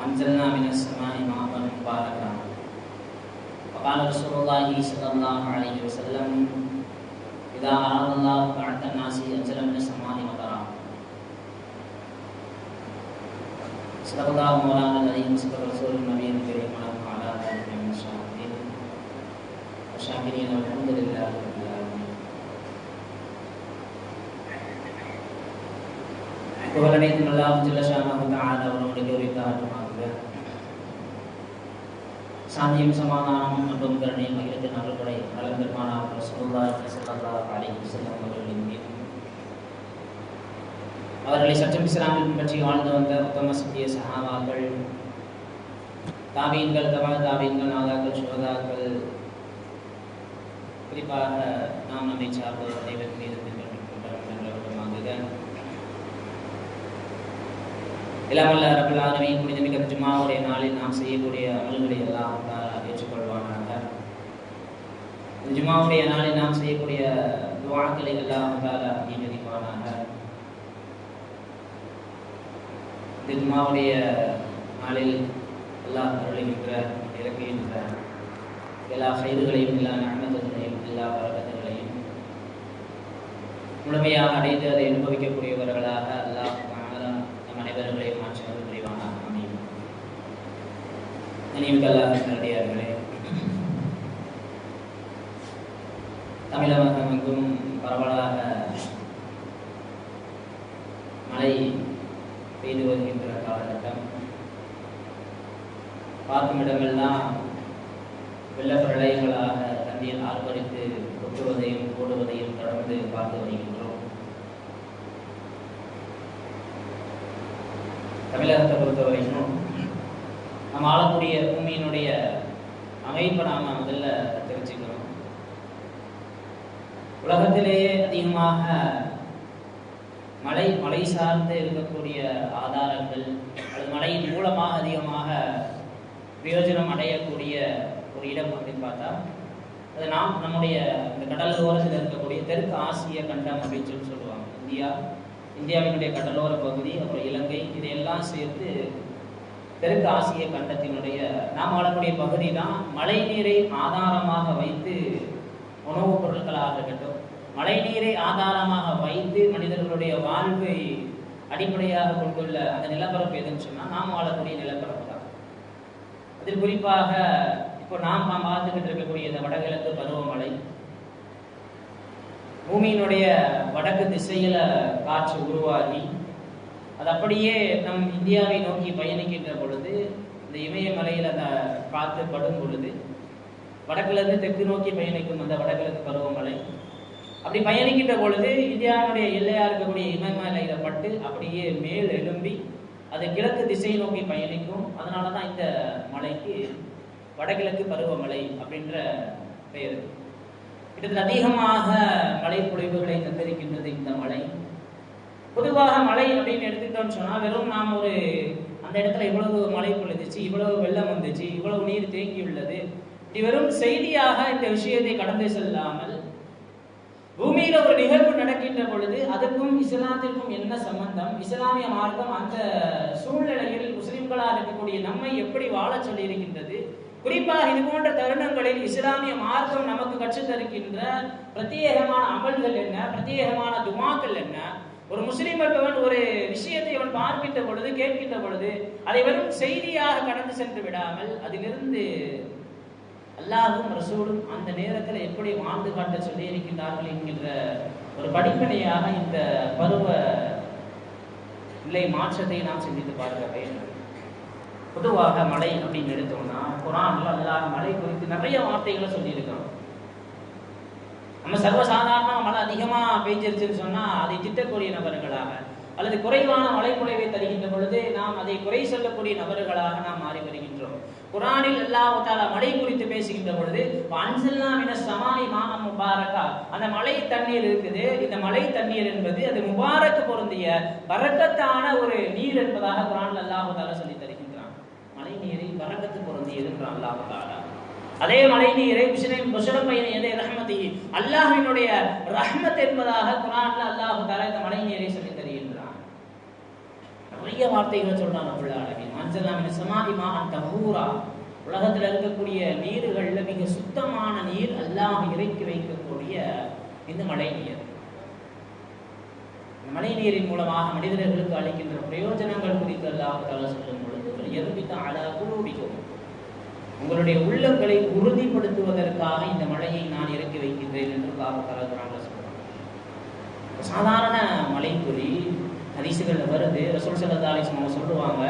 وأنزلنا من السماء ماء مباركا وقال رسول الله صلى الله عليه وسلم إذا أراد الله بعث الناس أنزل من السماء مطرا صدق الله مولانا العظيم صدق رسول النبي الكريم وعلى آله من الشاهدين والشاكرين والحمد لله رب العالمين புகழனைத்தும் அல்லாஹ் ஜல்லஷானஹு தஆலா அவருடைய உரித்தாட்டுமாக சாந்தியும் சமாதானமும் அன்பும் கருணையும் அகிலத்தின் அருள்படை நலம்பெருமானார் ரசூலுல்லாஹி ஸல்லல்லாஹு அலைஹி வஸல்லம் அவர்களின் மீது. அவர்களை சற்றும் இஸ்லாமில் பின்பற்றி வாழ்ந்து வந்த உத்தம சத்திய சகாவாக்கள் தாபீன்கள் தபா தாபீன்கள் நாதாக்கள் சுகதாக்கள் குறிப்பாக நாம் நம்மை சார்ந்த அனைவர் மீது கொண்டாடுகிறோம் இல்லாமல் ரபுல் ஆலமீன் புனிதமிக்க ஜுமாவுடைய நாளில் நாம் செய்யக்கூடிய அமல்களை எல்லாம் ஏற்றுக்கொள்வானாக. ஜுமாவுடைய நாளில் நாம் செய்யக்கூடிய துவாக்களை எல்லாம் அங்கீகரிப்பானாக. இந்த நாளில் நாளில் அல்லாஹ் அருளுகின்ற இறக்குகின்ற எல்லா செய்துகளையும் எல்லா நன்மதங்களையும் எல்லா பழக்கங்களையும் முழுமையாக அடைந்து அதை அனுபவிக்கக்கூடியவர்களாக அல்லாஹ் அனைவர்களையும் மாற்றி அருள் அமையும். நினைவுகளாக நல்லடியார்களே தமிழகம் எங்கும் பரவலாக மழை பெய்து வருகின்ற காலகட்டம். பார்க்கும் இடமெல்லாம் வெள்ள பிரளயங்களாக தண்ணீர் ஆர்ப்பரித்து கொட்டுவதையும் ஓடுவதையும் தொடர்ந்து பார்த்து வருகின்றோம். தமிழகத்தை பொறுத்த வரைக்கும் நம்ம ஆளக்கூடிய பூமியினுடைய அமைப்பை நாம் முதல்ல தெரிஞ்சுக்கிறோம் உலகத்திலேயே அதிகமாக மலை மழை சார்ந்து இருக்கக்கூடிய ஆதாரங்கள் அது மலையின் மூலமாக அதிகமாக பிரயோஜனம் அடையக்கூடிய ஒரு இடம் அப்படின்னு பார்த்தா அது நாம் நம்முடைய இந்த கடல் ஓரத்தில் இருக்கக்கூடிய தெற்கு ஆசிய கண்டம் அப்படின்னு சொல்லி சொல்லுவாங்க. இந்தியா இந்தியாவினுடைய கடலோர பகுதி அப்புறம் இலங்கை இதையெல்லாம் சேர்த்து தெற்கு ஆசிய கண்டத்தினுடைய நாம் வாழக்கூடிய பகுதி தான் மழை நீரை ஆதாரமாக வைத்து உணவுப் பொருட்களாக இருக்கட்டும் மழை நீரை ஆதாரமாக வைத்து மனிதர்களுடைய வாழ்வை அடிப்படையாக கொண்டுள்ள அந்த நிலப்பரப்பு எதுன்னு சொன்னால் நாம் வாழக்கூடிய நிலப்பரப்பு தான். அதில் குறிப்பாக இப்போ நாம் நாம் பார்த்துக்கிட்டு இருக்கக்கூடிய இந்த வடகிழக்கு பருவமழை பூமியினுடைய வடக்கு திசையில காற்று உருவாகி அது அப்படியே நம் இந்தியாவை நோக்கி பயணிக்கின்ற பொழுது இந்த இமயமலையில் அந்த காற்று படும் பொழுது வடக்குலேருந்து தெற்கு நோக்கி பயணிக்கும் அந்த வடகிழக்கு பருவமழை அப்படி பயணிக்கின்ற பொழுது இந்தியாவுடைய எல்லையாக இருக்கக்கூடிய இமயமலையில பட்டு அப்படியே மேல் எழும்பி அது கிழக்கு திசை நோக்கி பயணிக்கும். அதனால தான் இந்த மலைக்கு வடகிழக்கு பருவமழை அப்படின்ற பெயர். கிட்டத்தட்ட அதிகமாக மழை பொழிவுகளை தந்திருக்கின்றது இந்த மழை. பொதுவாக மழை அப்படின்னு எடுத்துக்கிட்டோம்னு சொன்னால் வெறும் நாம் ஒரு அந்த இடத்துல இவ்வளவு மழை பொழுதுச்சு இவ்வளவு வெள்ளம் வந்துச்சு இவ்வளவு நீர் தேங்கி உள்ளது இப்படி வெறும் செய்தியாக இந்த விஷயத்தை கடந்து செல்லாமல் பூமியில ஒரு நிகழ்வு நடக்கின்ற பொழுது அதற்கும் இஸ்லாத்திற்கும் என்ன சம்பந்தம்? இஸ்லாமிய மார்க்கம் அந்த சூழ்நிலையில் முஸ்லிம்களாக இருக்கக்கூடிய நம்மை எப்படி வாழ சொல்லி இருக்கின்றது குறிப்பாக இது போன்ற தருணங்களில் இஸ்லாமிய மார்க்கம் நமக்கு கற்றுத் தருகின்ற பிரத்யேகமான அமல்கள் என்ன? பிரத்யேகமான துமாக்கள் என்ன? ஒரு முஸ்லீம் என்பவன் ஒரு விஷயத்தை அவன் பார்க்கின்ற பொழுது கேட்கின்ற பொழுது அதை வெறும் செய்தியாக கடந்து சென்று விடாமல் அதிலிருந்து அல்லாஹும் ரசூலும் அந்த நேரத்தில் எப்படி வாழ்ந்து காட்ட சொல்லி இருக்கின்றார்கள் என்கின்ற ஒரு படிப்பனையாக இந்த பருவ நிலை மாற்றத்தை நாம் சிந்தித்து பார்க்க வேண்டும். பொதுவாக மழை அப்படின்னு எடுத்தோம்னா குரான்ல அல்லாஹ் மழை குறித்து நிறைய வார்த்தைகளை சொல்லியிருக்கிறோம் நம்ம சர்வசாதாரணமாக மழை அதிகமா பெய்ஞ்சிருச்சுன்னு சொன்னா அதை திட்டக்கூடிய நபர்களாக அல்லது குறைவான மழைப்பொழிவை தருகின்ற பொழுது நாம் அதை குறை சொல்லக்கூடிய நபர்களாக நாம் மாறி வருகின்றோம் குரானில் அல்லாஹ் மழை குறித்து பேசுகின்ற பொழுது அன்சல்லாம் என சமாய் மானம் முபாரக்கா. அந்த மழை தண்ணீர் இருக்குது. இந்த மழை தண்ணீர் என்பது அது முபாரக்கு பொருந்திய பறக்கத்தான ஒரு நீர் என்பதாக குரான் அல்லாஹ் சொல்லி பரக்கத்து அல்லாஹ் தாலா அதே மழை நீரை முஷரப்பையனை எதை ரஹ்மதி? அல்லாஹினுடைய ரஹ்மத் என்பதாக குரான்ல அல்லாஹ் தாலா இந்த மலை நீரை சொல்லி தருகின்றான். நிறைய வார்த்தைகளை சொல்றான் அபுல் அழகின் மஞ்சளாமின் சமாதி மான் தஹூரா. உலகத்துல இருக்கக்கூடிய நீர்களில் மிக சுத்தமான நீர் அல்லாஹ் இறக்கி வைக்கக்கூடிய இந்த மழை நீர் மழை நீரின் மூலமாக மனிதர்களுக்கு அளிக்கின்ற பிரயோஜனங்கள் குறித்து அல்லாஹ் சொல்லும் பொழுது எருமித்த அலா குரூபிக்கும் உங்களுடைய உள்ளங்களை உறுதிப்படுத்துவதற்காக இந்த மழையை நான் இறக்கி வைக்கின்றேன் என்று காவல் சொல்றாங்க. சாதாரண மழை துளி வருது ரசூல் சல்லா சொல்லுவாங்க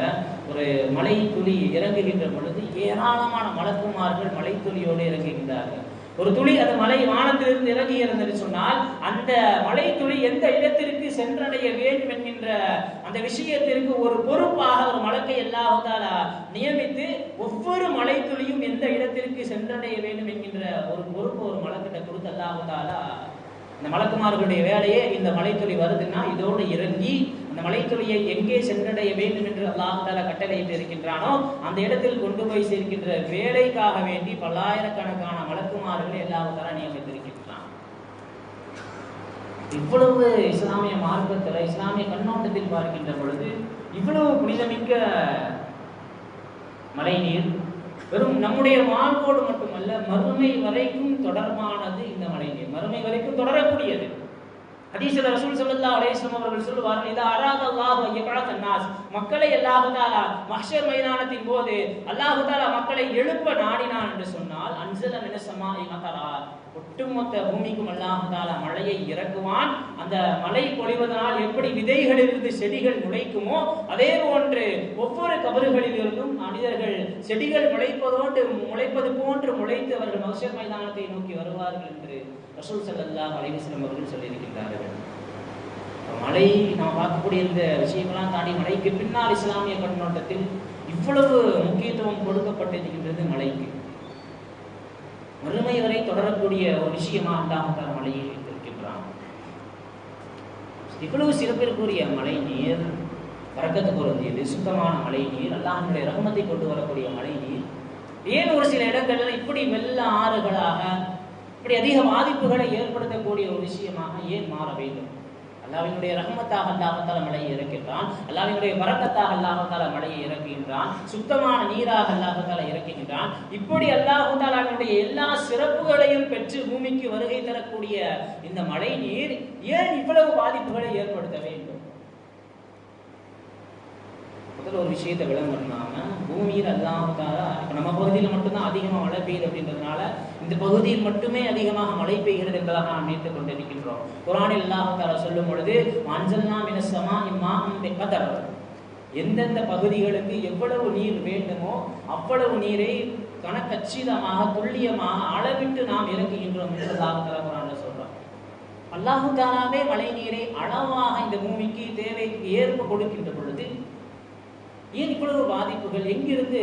ஒரு மலை துளி இறங்குகின்ற பொழுது ஏராளமான மலக்குமார்கள் மலை துளியோடு இறங்குகின்றார்கள். ஒரு துளி அது மலை வானத்திலிருந்து இறங்கி இருந்தது சொன்னால் அந்த மலை துளி எந்த இடத்திற்கு சென்றடைய வேண்டும் என்கின்ற அந்த விஷயத்திற்கு ஒரு பொறுப்பாக ஒரு மலக்கை எல்லாவதால நியமித்து ஒவ்வொரு மலை துளியும் எந்த இடத்திற்கு சென்றடைய வேண்டும் என்கின்ற ஒரு பொறுப்பு ஒரு மலக்கிட்ட கொடுத்து அல்லாவதாலா இந்த மலக்குமார்களுடைய வேலையே இந்த மலைத்துளி வருதுன்னா இதோடு இறங்கி அந்த மலைத்துளியை எங்கே சென்றடைய வேண்டும் என்று அல்லாஹால கட்டளையிட்டு இருக்கின்றானோ அந்த இடத்தில் கொண்டு போய் சேர்க்கின்ற வேலைக்காக வேண்டி பல்லாயிரக்கணக்கான மலக்குமார்களை அல்லாஹால நியமித்து இவ்வளவு இஸ்லாமிய மார்க்கத்தில் இஸ்லாமிய கண்ணோட்டத்தில் பார்க்கின்ற பொழுது இவ்வளவு புனிதமிக்க மழைநீர் வெறும் நம்முடைய வாழ்வோடு மட்டுமல்ல மறுமை வரைக்கும் தொடர்பானது இந்த மழைநீர். மறுமை வரைக்கும் தொடரக்கூடியது. ஹதீஸ்ல ரசூல் ஸல்லல்லாஹு அலேஸ்லம் அவர்கள் சொல்லுவார்கள் இது அராத அல்லாஹ் யபஅத் மக்களை அல்லாஹ் தஆலா மைதானத்தின் போது அல்லாஹ் மக்களை எழுப்ப நாடினான் என்று சொன்னால் அன்சல நினசமா ஸமாஇ ஒட்டுமொத்த பூமிக்கும் அல்லாஹ் மழையை இறக்குவான். அந்த மழை பொழிவதனால் எப்படி விதைகளிலிருந்து செடிகள் முளைக்குமோ அதே போன்று ஒவ்வொரு கபறுகளில் இருந்தும் மனிதர்கள் செடிகள் முளைப்பதோடு முளைப்பது போன்று முளைத்து அவர்கள் மஹ்ஷர் மைதானத்தை நோக்கி வருவார்கள் என்று ரசூல் ஸல்லல்லாஹு அலைஹி அவர்கள் சொல்லியிருக்கின்றார்கள். மழை நாம் பார்க்கக்கூடிய இந்த விஷயங்களாம் தாண்டி மலைக்கு பின்னால் இஸ்லாமிய கண்ணோட்டத்தில் இவ்வளவு முக்கியத்துவம் கொடுக்கப்பட்டிருக்கின்றது மலைக்கு வறுமை வரை தொடரக்கூடிய ஒரு விஷயமா அல்லாஹால மலையில் வைத்திருக்கின்றான் இவ்வளவு சிறப்பிற்குரிய மழை நீர் வரக்கத்து பொருந்தியது சுத்தமான மழை நீர் அல்லாஹனுடைய ரகமத்தை கொண்டு வரக்கூடிய மழை நீர் ஏன் ஒரு சில இடங்கள்ல இப்படி வெள்ள ஆறுகளாக இப்படி அதிக பாதிப்புகளை ஏற்படுத்தக்கூடிய ஒரு விஷயமாக ஏன் மாற வேண்டும்? அல்லாவினுடைய ரஹமத்தாக அல்லாஹத்தால மழையை இறக்கின்றான். அல்லாவினுடைய பறக்கத்தாக அல்லாஹத்தால மழையை இறக்குகின்றான் சுத்தமான நீராக அல்லாஹத்தால இறக்குகின்றான் இப்படி அல்லாஹாலாவினுடைய எல்லா சிறப்புகளையும் பெற்று பூமிக்கு வருகை தரக்கூடிய இந்த மழை நீர் ஏன் இவ்வளவு பாதிப்புகளை ஏற்படுத்த வேண்டும்? முதல்ல ஒரு விஷயத்தை விளம்பரனாம பூமியில் அல்லாமத்தால இப்போ நம்ம பகுதியில் மட்டும்தான் அதிகமாக மழை பெய்யுது அப்படின்றதுனால இந்த பகுதியில் மட்டுமே அதிகமாக மழை பெய்கிறது என்பதாக நாம் நினைத்துக் கொண்டிருக்கின்றோம். குரானில் அல்லாஹாலா சொல்லும் பொழுது மஞ்சள்னா மினசமா இம்மாம் கதர். எந்தெந்த பகுதிகளுக்கு எவ்வளவு நீர் வேண்டுமோ அவ்வளவு நீரை கணக்கச்சிதமாக துல்லியமாக அளவிட்டு நாம் இறக்குகின்றோம் என்பதாக அல்லாஹாலா சொல்றோம் அல்லாஹு தாலாவே மழை நீரை அளவாக இந்த பூமிக்கு தேவைக்கு ஏற்ப கொடுக்கின்ற ஏன் இவ்வளவு பாதிப்புகள்? எங்கிருந்து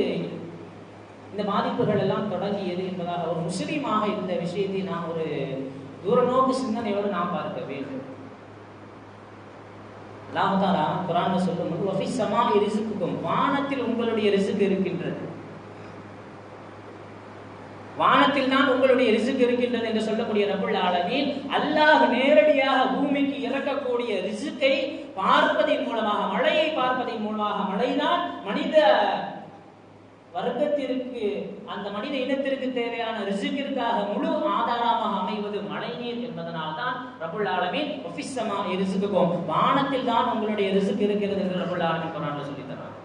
இந்த பாதிப்புகள் எல்லாம் தொடங்கியது என்பதாக ஒரு முஸ்லீமாக இந்த விஷயத்தை நாம் ஒரு தூரநோக்கு சிந்தனையோடு நாம் பார்க்க வேண்டும். அல்லாஹாலா குரான் சொல்லும் வஃபி சமா ரிசுக்கும் வானத்தில் உங்களுடைய ரிசுக்கு இருக்கின்றது. வானத்தில் தான் உங்களுடைய ரிசுக்கு இருக்கின்றது என்று சொல்லக்கூடிய ரபுல் ஆலமீன் அல்லாஹ் நேரடியாக பூமிக்கு இறக்கக்கூடிய ரிசுக்கை பார்ப்பதின் மூலமாக மழையை பார்ப்பதின் மூலமாக மழைதான் மனித வர்க்கத்திற்கு அந்த மனித இனத்திற்கு தேவையான ரிசுக்கிற்காக முழு ஆதாரமாக அமைவது மழைநீர் என்பதனால் தான் ரபுல் ஆலமீன் ஒபிசமா ரிசுக்குக்கும். வானத்தில் தான் உங்களுடைய ரிசுக்கு இருக்கிறது என்று ரபுல் ஆலமீன் குரான்ல சொல்லி தரான்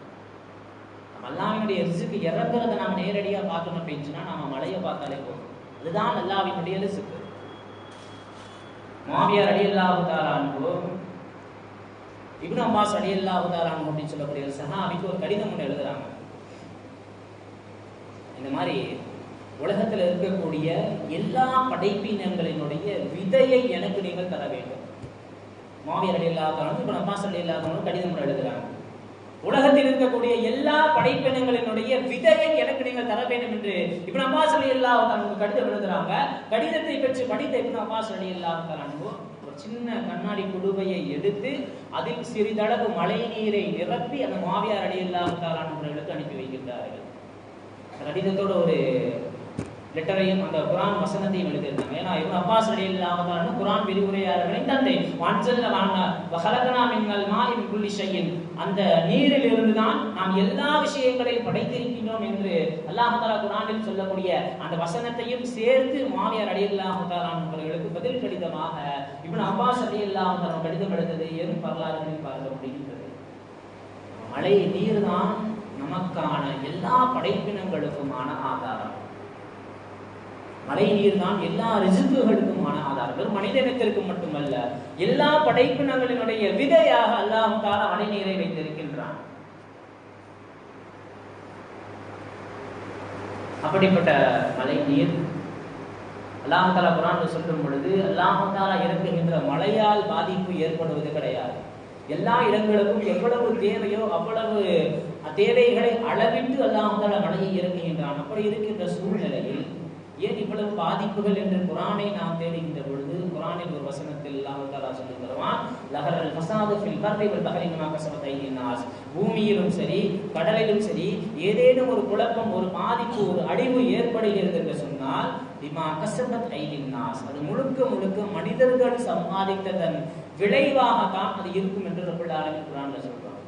அல்லாவினுடைய ரிசுக்கு இறங்குறத நம்ம நேரடியாக பார்க்கணும் அப்படின்னு சொன்னா நம்ம மழையை பார்த்தாலே போதும். அதுதான் அல்லாவினுடைய ரிசுக்கு. மாவியார் அடி அல்லாஹு இப்னு அம்மாஸ் அடி அல்லாஹு அப்படின்னு சொல்லக்கூடிய சஹாபிக்கு ஒரு கடிதம் ஒன்று எழுதுறாங்க. இந்த மாதிரி உலகத்தில் இருக்கக்கூடிய எல்லா படைப்பினங்களினுடைய விதையை எனக்கு நீங்கள் தர வேண்டும். மாவியர் அடி இல்லாதவங்களும் இப்போ அப்பாஸ் அடி இல்லாதவங்களும் கடிதம் எழுதுறாங்க. உலகத்தில் இருக்கக்கூடிய எல்லா படைப்பினங்களினுடைய விதையை எனக்கு நீங்கள் தர வேண்டும் என்று இப்ப அம்மா அலி அல்லாஹ் கடிதம் எழுதுறாங்க. கடிதத்தை பெற்று படித்த இப்ப அப்பாஸ் அலி அல்லாஹ் சின்ன கண்ணாடி குடுவையை எடுத்து அதில் சிறிதளவு மழை நீரை நிரப்பி அந்த மாவியார் அடி அல்லாஹ் அவர்களுக்கு அனுப்பி வைக்கின்றார்கள். கடிதத்தோட ஒரு லெட்டரையும் அந்த குரான் வசனத்தையும் எழுதியிருந்தாங்க. ஏன்னா இவன் அப்பாஸ் அலி இல்லாம குரான் விரிவுரையாளர்களின் தந்தை வான்சல்ல வஹலகனா மின்னல் மாயின் குள்ளி அந்த நீரில் இருந்துதான் நாம் எல்லா விஷயங்களையும் படைத்திருக்கின்றோம் என்று அல்லாஹாலா குரானில் சொல்லக்கூடிய அந்த வசனத்தையும் சேர்த்து மாமியார் அலி அவர்களுக்கு பதில் கடிதமாக இவன் அப்பாஸ் அலி கடிதம் எழுந்தது என் வரலாறுகளில் பார்க்க முடிகின்றது? மழை நீர் தான் நமக்கான எல்லா படைப்பினங்களுக்குமான ஆதாரம். மழை நீர் தான் எல்லா ரிசுக்குகளுக்குமான ஆதாரங்கள். மனிதனத்திற்கு மட்டுமல்ல எல்லா படைப்பினங்களினுடைய விதையாக அல்லாஹ் தாலா மழை நீரை வைத்திருக்கின்றான். அப்படிப்பட்ட மழை நீர் அல்லாஹ் தாலா குரான் சொல்லும் பொழுது அல்லாஹால இறங்குகின்ற மழையால் பாதிப்பு ஏற்படுவது கிடையாது. எல்லா இடங்களுக்கும் எவ்வளவு தேவையோ அவ்வளவு தேவைகளை அளவிட்டு அல்லாஹால மழையை இறங்குகின்றான் அப்படி இருக்கின்ற சூழ்நிலையில் ஏன் இவ்வளவு பாதிப்புகள் என்று குரானை நாம் தேடுகின்ற பொழுது குரானில் ஒரு வசனத்தில் அல்லாஹ் தாலா சொல்லி தருவான் லஹரல் ஃபசாது ஃபில் வல் பஹரி கஸபத் பூமியிலும் சரி கடலிலும் சரி ஏதேனும் ஒரு குழப்பம் ஒரு பாதிப்பு ஒரு அழிவு ஏற்படுகிறது என்று சொன்னால் பிமா கஸபத் ஐதின் நாஸ் அது முழுக்க முழுக்க மனிதர்கள் சம்பாதித்ததன் விளைவாகத்தான் அது இருக்கும் என்று ரப்பல் ஆலமீன் குரான்ல சொல்றான்.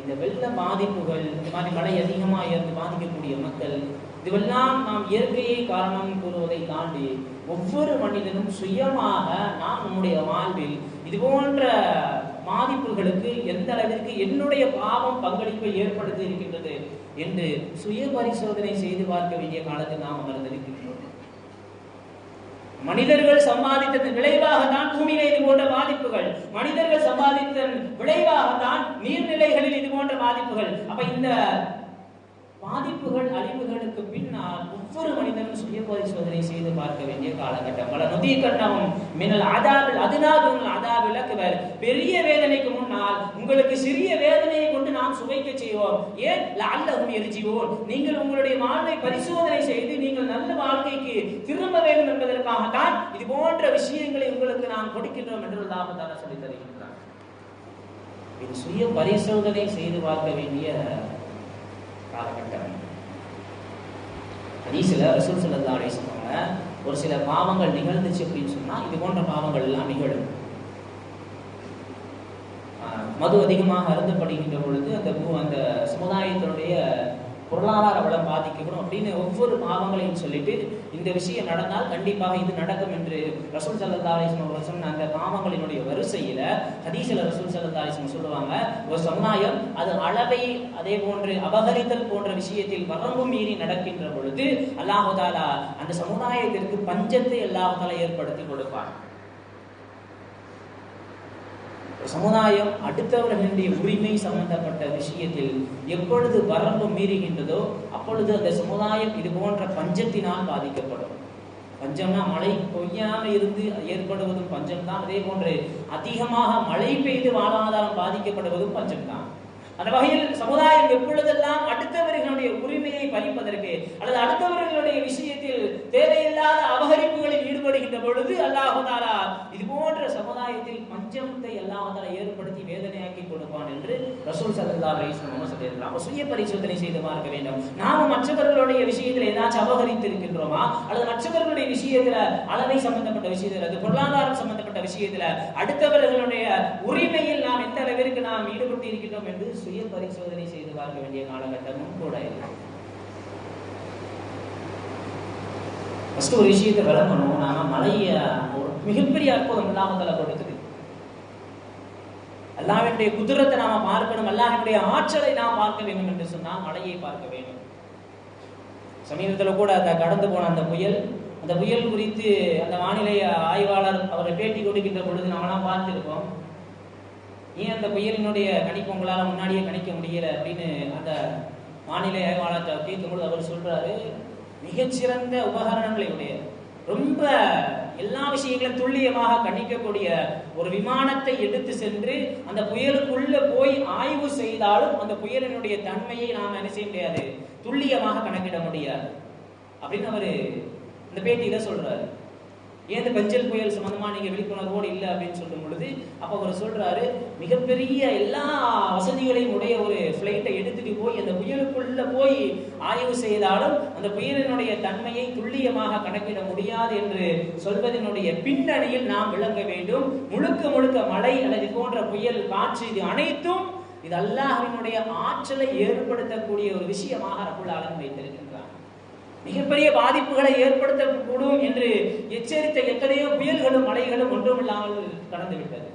இந்த வெள்ள பாதிப்புகள் இந்த மாதிரி மழை அதிகமாக இருந்து பாதிக்கக்கூடிய மக்கள் இதுவெல்லாம் நாம் இயற்கையை காரணம் கூறுவதை தாண்டி ஒவ்வொரு மனிதனும் சுயமாக நாம் நம்முடைய வாழ்வில் இது போன்ற பாதிப்புகளுக்கு எந்த அளவிற்கு என்னுடைய பாவம் பங்களிப்பை ஏற்படுத்தி இருக்கின்றது என்று சுய பரிசோதனை செய்து பார்க்க வேண்டிய காலத்தில் நாம் அமர்ந்திருக்கின்றோம். மனிதர்கள் சம்பாதித்ததன் விளைவாக தான் பூமியில இது போன்ற பாதிப்புகள். மனிதர்கள் சம்பாதித்ததன் விளைவாக தான் நீர்நிலைகளில் இது போன்ற பாதிப்புகள். அப்ப இந்த பாதிப்புகள் அழிவுகளுக்கு பின்னால் ஒவ்வொரு மனிதனும் சுய பரிசோதனை செய்து பார்க்க வேண்டிய காலகட்டம். பல நொதிய கட்டமும் மின்னல் அதாவில் அதுனாதும் அதாவில் அக்பர் பெரிய வேதனைக்கு முன்னால் உங்களுக்கு சிறிய வேதனையை கொண்டு நாம் சுவைக்க செய்வோம். ஏன்? அல்லவும் எரிஜிவோம் நீங்கள் உங்களுடைய வாழ்வை பரிசோதனை செய்து நீங்கள் நல்ல வாழ்க்கைக்கு திரும்ப வேண்டும் என்பதற்காகத்தான் இது போன்ற விஷயங்களை உங்களுக்கு நாம் கொடுக்கின்றோம் என்று லாபத்தான சொல்லி தருகின்றார் இது சுய பரிசோதனை செய்து பார்க்க வேண்டிய காலகட்டம் ஹதீஸ்ல ரசூல் ஸல்லல்லாஹு அலைஹி சொன்னாங்க ஒரு சில பாவங்கள் நிகழ்ந்துச்சு அப்படின்னு சொன்னா இது போன்ற பாவங்கள் எல்லாம் நிகழும். ஆஹ் மது அதிகமாக அருந்தப்படுகின்ற பொழுது அந்த அந்த சமுதாயத்தினுடைய பொருளாதார வளம் பாதிக்கப்படும் அப்படின்னு ஒவ்வொரு பாவங்களையும் சொல்லிட்டு இந்த விஷயம் நடந்தால் கண்டிப்பாக இது நடக்கும் என்று ரசூல் சல்லா அலிஸ்லாம் அவர்கள் சொன்ன அந்த பாவங்களினுடைய வரிசையில ஹதீஸ்ல ரசூல் சல்லா அலிஸ்லாம் சொல்லுவாங்க ஒரு சமுதாயம் அது அளவை அதே போன்று அபகரித்தல் போன்ற விஷயத்தில் வரம்பு மீறி நடக்கின்ற பொழுது அல்லாஹாலா அந்த சமுதாயத்திற்கு பஞ்சத்தை அல்லாஹாலா ஏற்படுத்தி கொடுப்பார் சமுதாயம் அடுத்தவர்களுடைய உரிமை சம்பந்தப்பட்ட விஷயத்தில் எப்பொழுது வரம்பு மீறுகின்றதோ அப்பொழுது அந்த சமுதாயம் இது போன்ற பஞ்சத்தினால் பாதிக்கப்படும். பஞ்சம்னா மழை. பொய்யாம இருந்து ஏற்படுவதும் பஞ்சம் தான் அதே போன்று அதிகமாக மழை பெய்து வாழ்வாதாரம் பாதிக்கப்படுவதும் பஞ்சம் தான் அந்த வகையில் சமுதாயம் எப்பொழுதெல்லாம் அடுத்தவர்களுடைய உரிமையை பறிப்பதற்கு அல்லது அடுத்தவர்களுடைய விஷயத்தை தேவையில்லாத அபகரிப்புகளில் ஈடுபடுகின்ற பொழுது அல்லாஹுதாலா இது போன்ற சமுதாயத்தில் பஞ்சமத்தை அல்லாஹு ஏற்படுத்தி வேதனையாக்கி கொடுப்பான் என்று ரசூல் சல்லா அலைஹி சுய பரிசோதனை செய்து பார்க்க வேண்டும். நாம மற்றவர்களுடைய விஷயத்தில் ஏதாச்சும் அபகரித்து இருக்கின்றோமா அல்லது மற்றவர்களுடைய விஷயத்துல அளவை சம்பந்தப்பட்ட விஷயத்துல அது பொருளாதாரம் சம்பந்தப்பட்ட விஷயத்துல அடுத்தவர்களுடைய உரிமையில் நாம் எந்த அளவிற்கு நாம் ஈடுபட்டு இருக்கின்றோம் என்று சுய பரிசோதனை செய்து பார்க்க வேண்டிய காலகட்டமும் கூட இருக்கு ஃபஸ்ட்டு ஒரு விஷயத்தை விளங்கணும் நாம் மலையை ஒரு மிகப்பெரிய அற்புதம் இல்லாமல் கொடுக்குது அல்லாவினுடைய குதிரத்தை நாம பார்க்கணும். அல்லாஹ்வுடைய ஆற்றலை நாம் பார்க்க வேண்டும் என்று சொன்னால் மலையை பார்க்க வேண்டும். சமீபத்தில் கூட அந்த கடந்து போன அந்த புயல் அந்த புயல் குறித்து அந்த வானிலை ஆய்வாளர் அவரை பேட்டி கொடுக்கின்ற பொழுது நாமெல்லாம் பார்த்துருக்கோம். ஏன் அந்த புயலினுடைய கணிப்பு உங்களால் முன்னாடியே கணிக்க முடியல அப்படின்னு அந்த வானிலை ஆய்வாளர் கேட்கும்பொழுது அவர் சொல்கிறாரு மிகச்சிறந்த உபகரணங்களை உடைய ரொம்ப எல்லா விஷயங்களும் துல்லியமாக கணிக்கக்கூடிய ஒரு விமானத்தை எடுத்து சென்று அந்த புயலுக்குள்ள போய் ஆய்வு செய்தாலும் அந்த புயலினுடைய தன்மையை நாம் என்ன செய்ய முடியாது? துல்லியமாக கணக்கிட முடியாது. அப்படின்னு அவரு இந்த பேட்டியில சொல்றாரு. ஏன் இந்த பெஞ்சல் புயல் சம்மந்தமாக நீங்கள் விழிப்புணர்வோடு இல்லை அப்படின்னு சொல்லும் பொழுது அப்போ அவர் சொல்கிறாரு மிகப்பெரிய எல்லா வசதிகளையும் உடைய ஒரு ஃப்ளைட்டை எடுத்துட்டு போய் அந்த புயலுக்குள்ளே போய் ஆய்வு செய்தாலும் அந்த புயலினுடைய தன்மையை துல்லியமாக கணக்கிட முடியாது என்று சொல்வதனுடைய பின்னணியில் நாம் விளங்க வேண்டும். முழுக்க முழுக்க மழை அல்லது போன்ற புயல் காற்று இது அனைத்தும் இது அல்லாஹினுடைய ஆற்றலை ஏற்படுத்தக்கூடிய ஒரு விஷயமாக ரபுல் ஆலமீன் வைத்திருக்கின்றார் மிகப்பெரிய பாதிப்புகளை ஏற்படுத்தக்கூடும் என்று எச்சரித்த எத்தனையோ புயல்களும் மழைகளும் ஒன்றுமில்லாமல் கடந்துவிட்டது.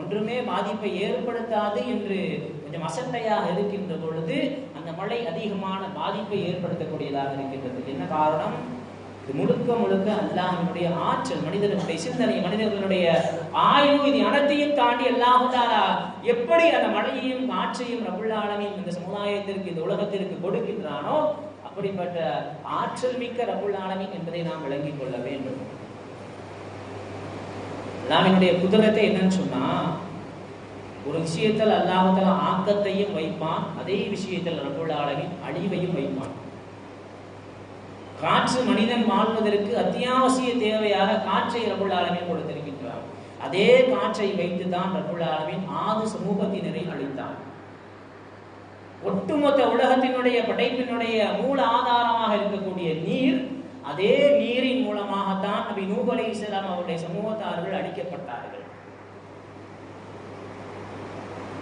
ஒன்றுமே பாதிப்பை ஏற்படுத்தாது என்று கொஞ்சம் அசட்டையாக இருக்கின்ற பொழுது அந்த மழை அதிகமான பாதிப்பை ஏற்படுத்தக்கூடியதாக இருக்கின்றது. என்ன காரணம்? இது முழுக்க முழுக்க அல்லாஹினுடைய ஆற்றல் மனிதர்களுடைய சிந்தனை மனிதர்களுடைய ஆய்வு இது அனைத்தையும் தாண்டி அல்லாஹாலா எப்படி அந்த மழையையும் ஆற்றையும் ரபுல்லாலமையும் இந்த சமுதாயத்திற்கு இந்த உலகத்திற்கு கொடுக்கின்றானோ அப்படிப்பட்ட ஆற்றல் மிக்க ரபுல் என்பதை நாம் விளங்கிக் கொள்ள வேண்டும். அல்லாவினுடைய குதிரத்தை என்னன்னு சொன்னா ஒரு விஷயத்தில் அல்லாஹால ஆக்கத்தையும் வைப்பான் அதே விஷயத்தில் ரபுல் ஆலமீன் அழிவையும் வைப்பான். காற்று மனிதன் வாழ்வதற்கு அத்தியாவசிய தேவையாக காற்றை ரபுல் ஆலமீன் கொடுத்திருக்கின்றார். அதே காற்றை வைத்துதான் ரபுல் ஆலமீன் ஆது சமூகத்தினரை அழித்தான் ஒட்டுமொத்த உலகத்தினுடைய படைப்பினுடைய மூல ஆதாரமாக இருக்கக்கூடிய நீர் அதே நீரின் மூலமாகத்தான் நபி நூப் இஸ்லாம் அவருடைய சமூகத்தார்கள் அடிக்கப்பட்டார்கள்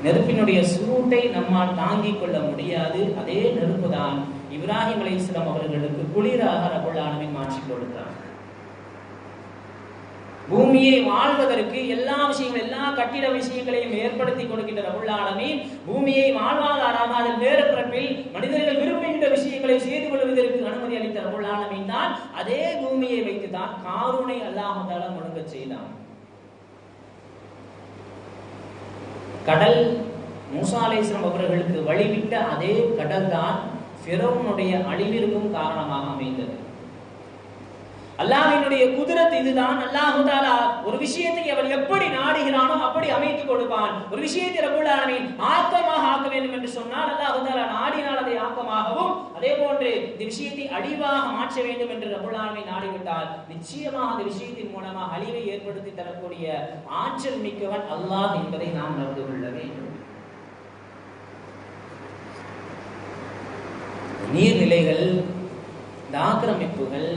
நெருப்பினுடைய சூட்டை நம்மால் தாங்கிக் கொள்ள முடியாது. அதே நெருப்பு தான் இப்ராஹிம் அலை இஸ்லாம் அவர்களுக்கு குளிராக ரபுல் மாற்றி கொடுத்தார். பூமியை வாழ்வதற்கு எல்லா விஷயங்கள் எல்லா கட்டிட விஷயங்களையும் ஏற்படுத்தி கொடுக்கின்ற ரபுல் பூமியை வாழ்வாதாரமாக அதன் நேரப்பிறப்பில் மனிதர்கள் விரும்புகின்ற விஷயங்களை செய்து கொள்வதற்கு அனுமதி அளித்த ரபுல் தான் அதே பூமியை வைத்து தான் காரூனை அல்லாஹால முழுங்க செய்தான். கடல் மூசாலேஸ்வரம் அவர்களுக்கு வழிவிட்ட அதே கடல் தான் பிறவனுடைய அழிவிற்கும் காரணமாக அமைந்தது. அல்லாஹினுடைய குதிரத் இதுதான். அல்லாஹு தாலா ஒரு விஷயத்தை அவன் எப்படி நாடுகிறானோ அப்படி அமைத்து கொடுப்பான். ஒரு விஷயத்தை ரபுல் ஆலமீன் ஆக்கமாக ஆக்க வேண்டும் என்று சொன்னால் அல்லாஹு தாலா நாடினால் அதை ஆக்கமாகவும் அதே போன்று இந்த விஷயத்தை அழிவாக மாற்ற வேண்டும் என்று ரபுல் ஆலமீன் நாடிவிட்டால் நிச்சயமாக அந்த விஷயத்தின் மூலமாக அழிவை ஏற்படுத்தி தரக்கூடிய ஆற்றல் மிக்கவன் அல்லாஹ் என்பதை நாம் நடந்து கொள்ள வேண்டும். நீர்நிலைகள் இந்த ஆக்கிரமிப்புகள்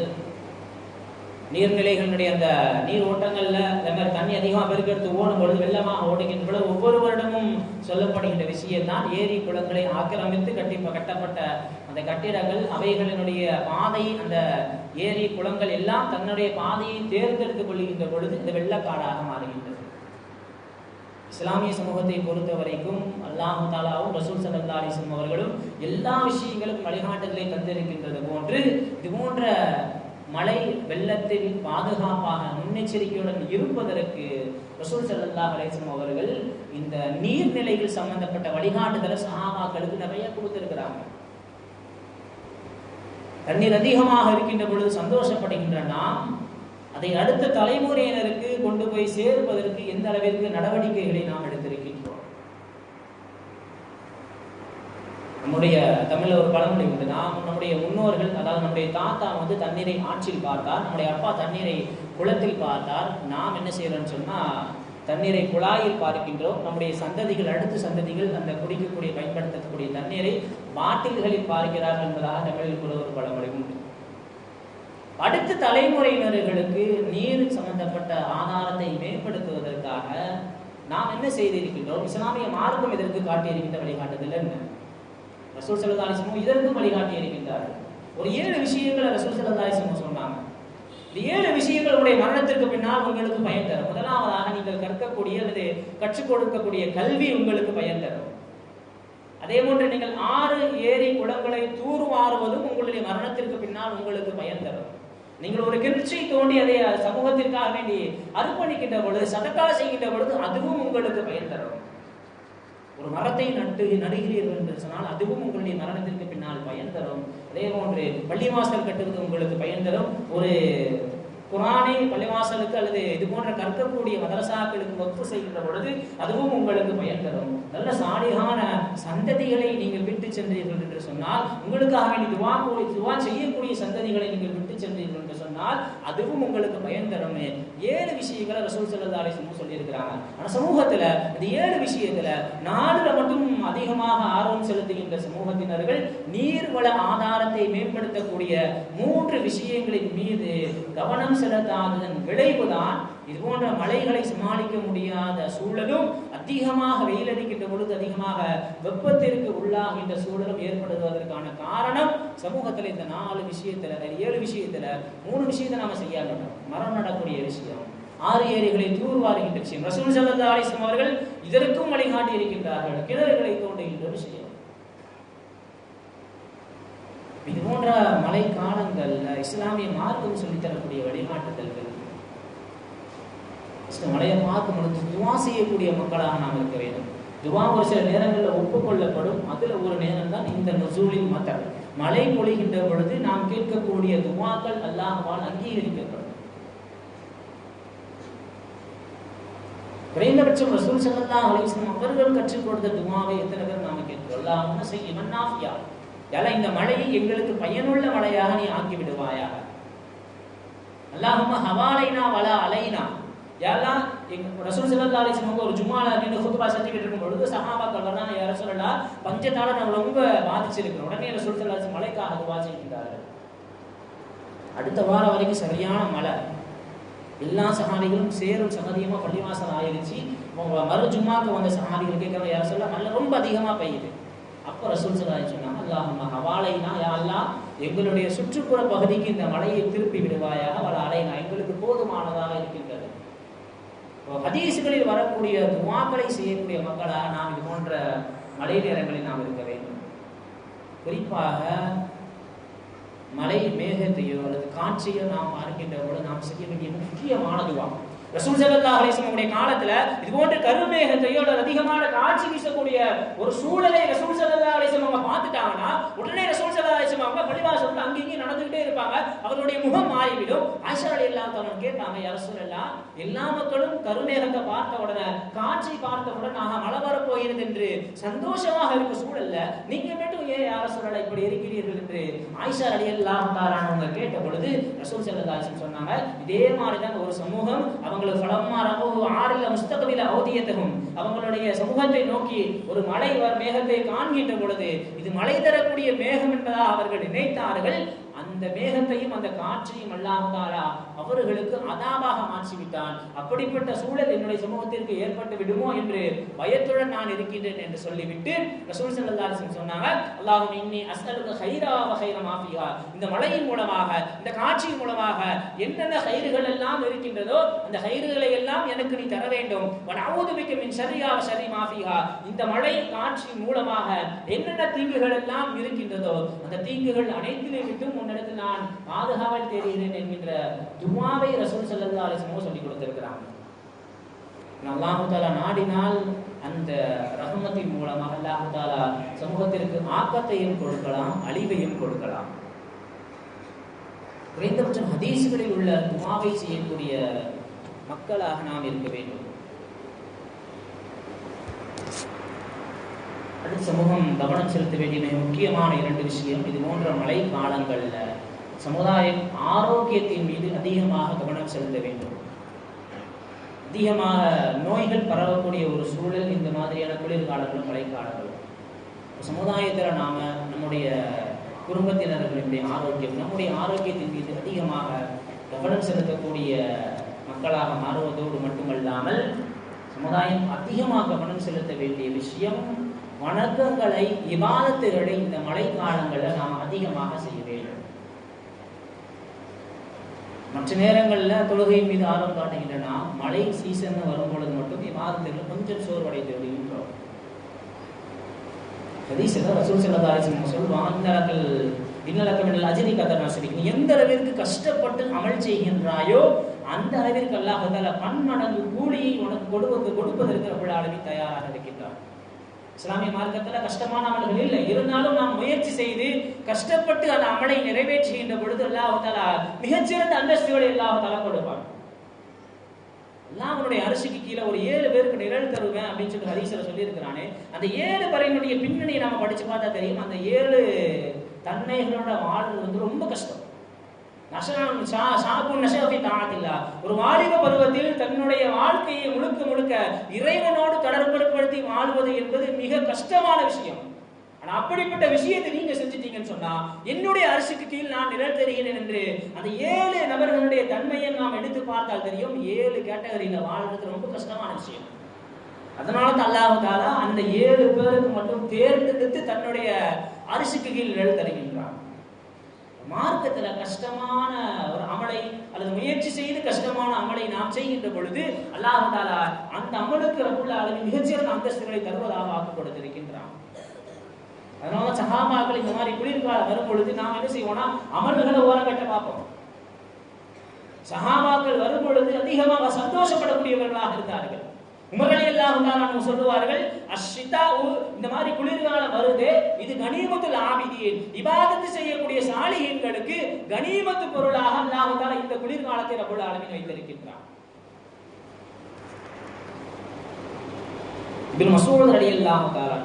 நீர்நிலைகளுடைய அந்த நீர் ஓட்டங்களில் இந்த மாதிரி தண்ணி அதிகமாக பெருக்கெடுத்து ஓடும் பொழுது வெள்ளமாக ஓடுகின்ற பொழுது ஒவ்வொரு வருடமும் சொல்லப்படுகின்ற விஷயம் தான் ஏரி குளங்களை ஆக்கிரமித்து கட்டி கட்டப்பட்ட அந்த கட்டிடங்கள் அவைகளினுடைய பாதை அந்த ஏரி குளங்கள் எல்லாம் தன்னுடைய பாதையை தேர்ந்தெடுத்துக் கொள்கின்ற பொழுது இந்த வெள்ளக்காடாக மாறுகின்றது. இஸ்லாமிய சமூகத்தை பொறுத்த வரைக்கும் அல்லாஹு தாலாவும் ரசூல் சல்லா அலிஸ்லம் அவர்களும் எல்லா விஷயங்களும் வழிகாட்டுதலை தந்திருக்கின்றது போன்று இது போன்ற மழை வெள்ளத்தில் பாதுகாப்பாக முன்னெச்சரிக்கையுடன் இருப்பதற்கு ரசூல் சல்லா அலேசம் அவர்கள் இந்த நீர்நிலைகள் சம்பந்தப்பட்ட வழிகாட்டுதலை சஹாபாக்களுக்கு நிறைய கொடுத்திருக்கிறாங்க. தண்ணீர் அதிகமாக இருக்கின்ற பொழுது சந்தோஷப்படுகின்ற நாம் அதை அடுத்த தலைமுறையினருக்கு கொண்டு போய் சேர்ப்பதற்கு எந்த அளவிற்கு நடவடிக்கைகளை நாம் எடுக்க நம்முடைய தமிழில் ஒரு பழமொழி உண்டு. நாம் நம்முடைய முன்னோர்கள் அதாவது நம்முடைய தாத்தா வந்து தண்ணீரை ஆற்றில் பார்த்தார் நம்முடைய அப்பா தண்ணீரை குளத்தில் பார்த்தார். நாம் என்ன செய்யறோம்னு சொன்னால் தண்ணீரை குழாயில் பார்க்கின்றோம். நம்முடைய சந்ததிகள் அடுத்த சந்ததிகள் அந்த குடிக்கக்கூடிய பயன்படுத்தக்கூடிய தண்ணீரை பாட்டில்களில் பார்க்கிறார்கள் என்பதாக தமிழில் கூட ஒரு பழமொழி உண்டு. அடுத்த தலைமுறையினர்களுக்கு நீர் சம்பந்தப்பட்ட ஆதாரத்தை மேம்படுத்துவதற்காக நாம் என்ன செய்திருக்கின்றோம்? இஸ்லாமிய மார்க்கம் இதற்கு காட்டியிருக்கின்ற வழிகாட்டுதல் என்ன? ரசூல் சல்லா அலிஸ்லமும் இதற்கும் வழிகாட்டி இருக்கின்றார்கள். ஒரு ஏழு விஷயங்களை ரசூல் சல்லா சொன்னாங்க. இந்த ஏழு விஷயங்கள் உங்களுடைய மரணத்திற்கு பின்னால் உங்களுக்கு பயன் தரும். முதலாவதாக நீங்கள் கற்கக்கூடிய அல்லது கற்றுக் கொடுக்கக்கூடிய கல்வி உங்களுக்கு பயன் தரும். அதே போன்று நீங்கள் ஆறு ஏரி குளங்களை தூர்வாருவதும் உங்களுடைய மரணத்திற்கு பின்னால் உங்களுக்கு பயன் தரும். நீங்கள் ஒரு கிணற்றை தோண்டி அதை சமூகத்திற்காக வேண்டி அர்ப்பணிக்கின்ற பொழுது சதக்கா செய்கின்ற பொழுது அதுவும் உங்களுக்கு பயன் தரும். ஒரு மரத்தை நட்டு நடுகிறீர்கள் என்று சொன்னால் அதுவும் உங்களுடைய மரணத்திற்கு பின்னால் பயன் தரும். அதே போன்று பள்ளிவாசல் கட்டுவது உங்களுக்கு பயன் தரும். ஒரு குரானை பள்ளிவாசலுக்கு அல்லது இது போன்ற கற்கக்கூடிய மதரசாக்களுக்கு ஒத்து செய்கின்ற பொழுது அதுவும் உங்களுக்கு பயன் தரும். நல்ல சாலிகான சந்ததிகளை நீங்கள் விட்டு சென்றீர்கள் என்று சொன்னால் உங்களுக்காக வேண்டி துவா துவா செய்யக்கூடிய சந்ததிகளை நீங்கள் விட்டு சென்றீர்கள் என்று சொன்னால் அதுவும் உங்களுக்கு பயன் தரும். ஏழு விஷயங்களை ரசூல் சல்லா சொல்லியிருக்கிறாங்க. ஆனால் சமூகத்தில் இந்த ஏழு விஷயத்தில் நாலுல மட்டும் அதிகமாக ஆர்வம் செலுத்துகின்ற சமூகத்தினர்கள் நீர்வள ஆதாரத்தை மேம்படுத்தக்கூடிய மூன்று விஷயங்களின் மீது கவனம் செலுத்தாததன் விளைவுதான் இது போன்ற மலைகளை சமாளிக்க முடியாத சூழலும் அதிகமாக வெயில் அடிக்கின்ற பொழுது அதிகமாக வெப்பத்திற்கு உள்ளாகின்ற சூழலும் ஏற்படுவதற்கான காரணம் சமூகத்தில் இந்த நாலு விஷயத்துல ஏழு விஷயத்தில் மூணு விஷயத்தை நாம செய்ய மரம் நடக்கூடிய விஷயம் ஆறு ஏரிகளை தூர்வாருகின்ற விஷயம் ரசூல் சல்லா அலிஸ்லாம் அவர்கள் இதற்கும் வழிகாட்டி இருக்கின்றார்கள். கிணறுகளை தோண்டுகின்ற விஷயம். இது போன்ற மழை காலங்கள்ல இஸ்லாமிய மார்க்கம் சொல்லித்தரக்கூடிய வழிகாட்டுதல்கள். மழையை பார்க்கும் பொழுது துவா செய்யக்கூடிய மக்களாக நாம் இருக்க வேண்டும். துவா ஒரு சில நேரங்களில் ஒப்புக்கொள்ளப்படும். அதுல ஒரு நேரம் தான் இந்த நசூலின் மத்தம் மழை பொழிகின்ற பொழுது நாம் கேட்கக்கூடிய துவாக்கள் அல்லாஹ்வால் அங்கீகரிக்கப்படும். குறைந்தபட்சம் ரசூல் ஸல்லல்லாஹு அலைஹி அவர்கள் கற்றுக் கொடுத்த துமாவை எத்தனை பேர் நாம கேட்கிறோம்? அல்லாஹ்வும்ம செய்யிமன் நாஃபியா. யால இந்த மழையை எங்களுக்கு பயனுள்ள மழையாக நீ ஆக்கி விடுவாயாக? அல்லாஹும்ம ஹவாலைனா வலா அலைனா. யாரெல்லாம் எங்க ரசூல் ஸல்லல்லாஹு அலைஹி ஒரு ஜும்மால நின்று ஹுத்துபா செஞ்சுக்கிட்டு இருக்கும் பொழுது சஹாபாக்கள் வர்றாங்க யார சொல்லலாம் பஞ்சத்தால நம்ம ரொம்ப பாதிச்சிருக்கிறோம் உடனே ரசூல் ஸல்லல்லாஹு அலைஹி மழைக்காக துவா செய்கிறார்கள் அடுத்த வாரம் வரைக்கும் சரியான மழை. எல்லா சகாதிகளும் சேரும் சகதியமா பள்ளிவாசல் ஆயிடுச்சு அவங்க மறு ஜும்மாக்கு வந்த சகாதிகள் கேட்கறவங்க யார சொல்ல மழை ரொம்ப அதிகமா பெய்யுது. அப்போ ரசூல் சலாஹி சொன்னாங்க அல்லாஹும்ம ஹவாலைனா யா எங்களுடைய சுற்றுப்புற பகுதிக்கு இந்த மழையை திருப்பி விடுவாயாக வர அலைனா எங்களுக்கு போதுமானதாக இருக்கின்ற ஹதீசுகளில் வரக்கூடிய துவாக்களை செய்யக்கூடிய மக்களாக நாம் இது போன்ற மழை நேரங்களில் நாம் இருக்க வேண்டும். குறிப்பாக மலை மேகத்தையோ அல்லது காட்சியோ நாம் பார்க்கின்ற பொழுது நாம் செய்ய வேண்டிய முக்கியமான துவா. ரசூல் ஸல்லல்லாஹு அலைஹி காலத்துல இது போன்ற கருமேகத்தையோ அல்லது அதிகமான காட்சி வீசக்கூடிய ஒரு சூழலை ரசூல் ஸல்லல்லாஹு அலைஹி அவங்க பார்த்துட்டாங்கன்னா உடனே ரசூல் ஸல்லல்லாஹு அலைஹி வஸல்லம் அவங்க அங்கேயும் நடந்துகிட்டே இருப்பாங்க. அவருடைய முகம் மாறிவிடும். ஆயிஷா ரலியல்லாஹு தஆலா கேட்டாங்க அரசு ரசூலல்லாஹ் எல்லா மக்களும் கருமேகத்தை பார்த்த உடனே காட்சி பார்த்தவுடன் ஆக மழை வரப்போகிறது என்று சந்தோஷமாக இருக்க சூழல்ல நீங்க மட்டும் ஏன் யார சொல்லல இப்படி இருக்கிறீர்கள் என்று ஆயிஷா ரலியல்லாஹு எல்லாம் தாரானவங்க கேட்ட பொழுது ரசூல் ஸல்லல்லாஹு சொன்னாங்க இதே மாதிரி தான் ஒரு சமூகம் அவங்களை ஃபலம்மா ரஹு ஆரில முஸ்தகபில அவதியத்தகும் அவங்களுடைய சமூகத்தை நோக்கி ஒரு மலை மேகத்தை காண்கின்ற பொழுது இது மழை தரக்கூடிய மேகம் என்பதாக அவர்கள் நினைத்தார்கள். அந்த மேகத்தையும் அந்த காற்றையும் அல்லாஹாலா அவர்களுக்கு அதாபாக மாற்றிவிட்டான். அப்படிப்பட்ட சூழல் என்னுடைய சமூகத்திற்கு ஏற்பட்டு விடுமோ என்று பயத்துடன் நான் இருக்கின்றேன் என்று சொல்லிவிட்டு ரசூல் ஸல்லல்லாஹு சொன்னாங்க அல்லாஹும் இன்னி அஸ்அலுக ஹைரா வ ஆஃபியா இந்த மழையின் மூலமாக இந்த காட்சியின் மூலமாக என்னென்ன ஹைறுகள் எல்லாம் இருக்கின்றதோ அந்த ஹைறுகளை எல்லாம் எனக்கு நீ தர வேண்டும். வ மின் ஷர்ரியா சரி மாஃபியா இந்த மழை காட்சியின் மூலமாக என்னென்ன தீங்குகள் எல்லாம் இருக்கின்றதோ அந்த தீங்குகள் அனைத்திலே விட்டும் உன்னிடத்தில் நான் பாதுகாவல் தெரிகிறேன் என்கின்ற துவாவை ரசூல் செல்லல்லா அலைஹி சொல்லி கொடுத்துருக்கிறாங்க. அல்லாஹு தாலா நாடினால் அந்த ரஹமத்தின் மூலமாக அல்லாஹு தாலா சமூகத்திற்கு ஆக்கத்தையும் கொடுக்கலாம் அழிவையும் கொடுக்கலாம். குறைந்தபட்சம் ஹதீஸ்களில் உள்ள துவாவை செய்யக்கூடிய மக்களாக நாம் இருக்க வேண்டும். அது சமூகம் கவனம் செலுத்த வேண்டிய மிக முக்கியமான இரண்டு விஷயம் இது போன்ற மழை காலங்களில் சமுதாயம் ஆரோக்கியத்தின் மீது அதிகமாக கவனம் செலுத்த வேண்டும். அதிகமாக நோய்கள் பரவக்கூடிய ஒரு சூழல் இந்த மாதிரியான குளிர்காலங்களும் மழைக்காலங்களும். சமுதாயத்தில் நாம் நம்முடைய குடும்பத்தினர்களுடைய ஆரோக்கியம் நம்முடைய ஆரோக்கியத்தின் மீது அதிகமாக கவனம் செலுத்தக்கூடிய மக்களாக மாறுவதோடு மட்டுமல்லாமல் சமுதாயம் அதிகமாக கவனம் செலுத்த வேண்டிய விஷயம் வணக்கங்களை இபாதத்துகளை இந்த மழைக்காலங்களில் நாம் அதிகமாக செய்ய வேண்டும். மற்ற நேரங்களில் தொழுகை மீது ஆர்வம் காட்டுகின்றன மழை சீசன் வரும் பொழுது மட்டும் இபாதத்துகள் கொஞ்சம் சோர்வடைந்து விடுகின்றோம் ஹதீஸ்ல ரசூல் ஸல்லல்லாஹு அலைஹி வஸல்லம் சொல்வாங்க இன்னலக்கல் இன்னலக்க மினல் கதர் நீ எந்த அளவிற்கு கஷ்டப்பட்டு அமல் செய்கின்றாயோ அந்த அளவிற்கு அல்லாஹ் தஆலா பன்மடங்கு கூலியை உனக்கு கொடுப்பது கொடுப்பதற்கு அவ்வளவு அளவில் தயாராக இருக்கின்றான். இஸ்லாமிய மார்க்கத்தில் கஷ்டமான அமல்கள் இல்லை. இருந்தாலும் நாம் முயற்சி செய்து கஷ்டப்பட்டு அந்த அமலை நிறைவேற்றுகின்ற பொழுது அல்லாஹ் மிகச்சிறந்த அந்தஸ்துகளை அல்லாஹ் கொடுப்பாங்க எல்லாம் அவனுடைய அரிசிக்கு கீழே ஒரு ஏழு பேருக்கு நிழல் தருவேன் அப்படின்னு சொல்லி ஹதீஸ்ல சொல்லியிருக்கிறானே. அந்த ஏழு பறையினுடைய பின்னணியை நம்ம படிச்சு பார்த்தா தெரியும். அந்த ஏழு தன்மைகளோட வாழ்றது வந்து ரொம்ப கஷ்டம். நசனம் ஷா- ஷாபுன் நஷபி தாஅத்தில்லா. ஒரு வாலிப பருவத்தில் தன்னுடைய வாழ்க்கையை முழுக்க முழுக்க இறைவனோடு தொடர்புபடுத்தி வாழ்வது என்பது மிக கஷ்டமான விஷயம். ஆனா அப்படிப்பட்ட விஷயத்தை நீங்க செஞ்சிட்டீங்கன்னு சொன்னா என்னுடைய அரசுக்கு கீழ் நான் நிழல் தெரிகிறேன் என்று அந்த ஏழு நபர்களுடைய தன்மையை நாம் எடுத்து பார்த்தால் தெரியும். ஏழு கேட்டகரியில வாழ்றது ரொம்ப கஷ்டமான விஷயம். அதனால தான் அல்லாஹ் அந்த ஏழு பேருக்கு மட்டும் தேர்ந்தெடுத்து தன்னுடைய அரிசிக்கு கீழ் நிழல் தருகின்றான். மார்க்கத்துல கஷ்டமான ஒரு அமலை அல்லது முயற்சி செய்து கஷ்டமான அமலை நாம் செய்கின்ற பொழுது அல்லாஹ் தாலா அந்த அமலுக்கு ரப்புல் அளவில் மிகச்சிறந்த அந்தஸ்துகளை தருவதாக ஆக்கி கொடுத்திருக்கின்றான் அதனால சஹாபாக்கள் இந்த மாதிரி குளிர்காலம் வரும் பொழுது நாம் என்ன செய்வோம்னா அமல்களை ஓரங்கட்ட பார்ப்போம். சகாபாக்கள் வரும் பொழுது அதிகமாக சந்தோஷப்படக்கூடியவர்களாக இருந்தார்கள். உமர்கள் எல்லாம் தான் சொல்லுவார்கள் அஷ்ஷிதா இந்த மாதிரி குளிர்காலம் வருது இது கனிமத்துல் ஆபிதீன். இபாதத்து செய்யக்கூடிய சாலிகங்களுக்கு கனிமத்து பொருளாக அல்லாஹ் தாலா இந்த குளிர்காலத்தை ரப்பல் அளவில் வைத்திருக்கின்றான். இப்னு மசூத் ரலியல்லாஹு தஆலா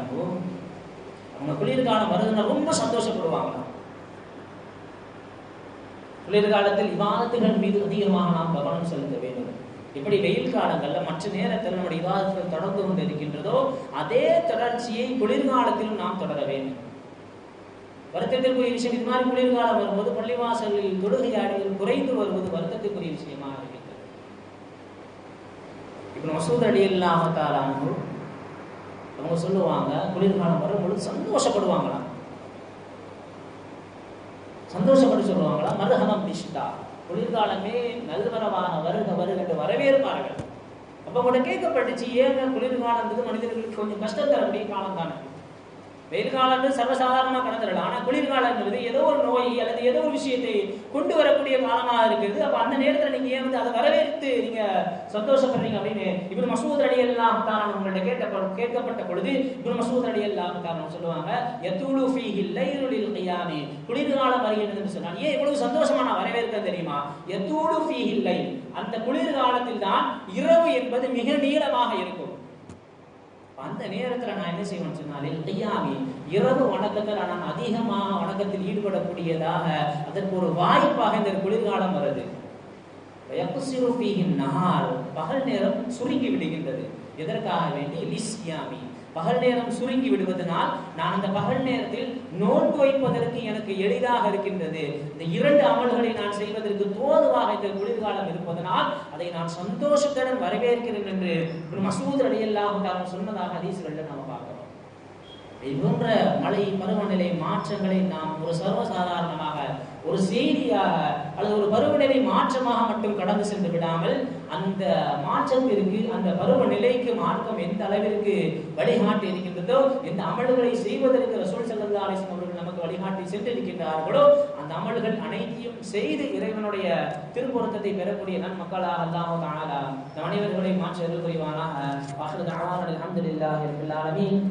அவங்க குளிர்காலம் வருதுன்னா ரொம்ப சந்தோஷப்படுவாங்க. குளிர்காலத்தில் விவாதத்துகள் மீது அதிகமாக நாம் கவனம் செலுத்த வேண்டும். எப்படி வெயில் காலங்களில் மற்ற நேரத்தில் நம்முடைய விவாதத்தில் தொடர்ந்து கொண்டு இருக்கின்றதோ அதே தொடர்ச்சியை குளிர்காலத்திலும் நாம் தொடர வேண்டும். வருத்தத்திற்குரிய விஷயம் இது மாதிரி குளிர்காலம் வரும்போது பள்ளிவாசலில் தொழுகையாடிகள் குறைந்து வருவது வருத்தத்திற்குரிய விஷயமாக இருக்கின்றது இப்போ மசூத் அலி அவங்க சொல்லுவாங்க குளிர்காலம் வரும் பொழுது சந்தோஷப்படுவாங்களாம். சந்தோஷப்பட்டு சொல்லுவாங்களா மருகமம் பிஷ்டா குளிர்காலமே நல்வரவான வருக வருக வரவேற்பார்கள். அப்ப உங்களை கேட்கப்பட்டுச்சு ஏங்க குளிர்காலம் மனிதர்களுக்கு கொஞ்சம் கஷ்டம் தரக்கூடிய காலம் தானே? வெயில் காலம் சர்வசாதாரணமாக கடந்துடலாம் ஆனால் குளிர்காலங்கிறது ஏதோ ஒரு நோய் அல்லது ஏதோ ஒரு விஷயத்தை கொண்டு வரக்கூடிய காலமாக இருக்குது. அப்போ அந்த நேரத்தில் நீங்க ஏன் வந்து அதை வரவேற்று நீங்கள் சந்தோஷப்படுறீங்க அப்படின்னு இப்படி மசூத் அடியெல்லாம் காரணம் உங்கள்கிட்ட உங்கள்ட்ட கேட்ட கேட்கப்பட்ட பொழுது இப்படி மசூத் அடியெல்லாம் காரணம் சொல்லுவாங்க சொல்லுவாங்க ஃபீ ஃபீஹி லைருலில் கையாமே குளிர்காலம் வருகிறது சொன்னால் ஏன் இவ்வளவு சந்தோஷமா நான் வரவேற்க தெரியுமா? எத்தூளு ஃபீ இல்லை அந்த குளிர்காலத்தில் தான் இரவு என்பது மிக நீளமாக இருக்கும். அந்த நேரத்தில் நான் என்ன செய்வேன் சொன்னாலே கையாமி இரவு வணக்கத்தில் நான் அதிகமாக வணக்கத்தில் ஈடுபடக்கூடியதாக அதற்கு ஒரு வாய்ப்பாக இந்த குளிர்காலம் வருது. யக்ஸிரு பகல் நேரம் சுருங்கி விடுகின்றது. எதற்காக வேண்டி? லிஸ்யாமி. பகல் நேரம் சுருங்கி விடுவதனால் நான் அந்த பகல் நேரத்தில் நோன்பு வைப்பதற்கு எனக்கு எளிதாக இருக்கின்றது. இந்த இரண்டு அமல்களை நான் செய்வதற்கு தோதுவாக இந்த குளிர்காலம் இருப்பதனால் அதை நான் சந்தோஷத்துடன் வரவேற்கிறேன் என்று ஒரு மசூத் அடையெல்லாம் சொன்னதாக அதிசல்ல நாம் பார்க்கிறோம். இது போன்ற மழை பருவநிலை மாற்றங்களை நாம் ஒரு சர்வசாதாரணமாக ஒரு செய்தியாக அல்லது ஒரு பருவநிலை மாற்றமாக மட்டும் கடந்து சென்று விடாமல் அந்த மாற்றத்திற்கு அந்த பருவநிலைக்கு மார்க்கம் எந்த அளவிற்கு வழிகாட்டி இருக்கின்றதோ எந்த அமல்களை செய்வதற்கு ரசூல் சல்லா அலிஸ்லாம் அவர்கள் நமக்கு வழிகாட்டி சென்றிருக்கின்றார்களோ அந்த அமல்கள் அனைத்தையும் செய்து இறைவனுடைய திருப்பொருத்தத்தை பெறக்கூடிய நன் மக்களாக அல்லாஹ் தானாலா நம் அனைவர்களை மாற்ற அருள் புரிவானாக. வாஹிரு தஅவானா அல்ஹம்துலில்லாஹி ரப்பில் ஆலமீன்.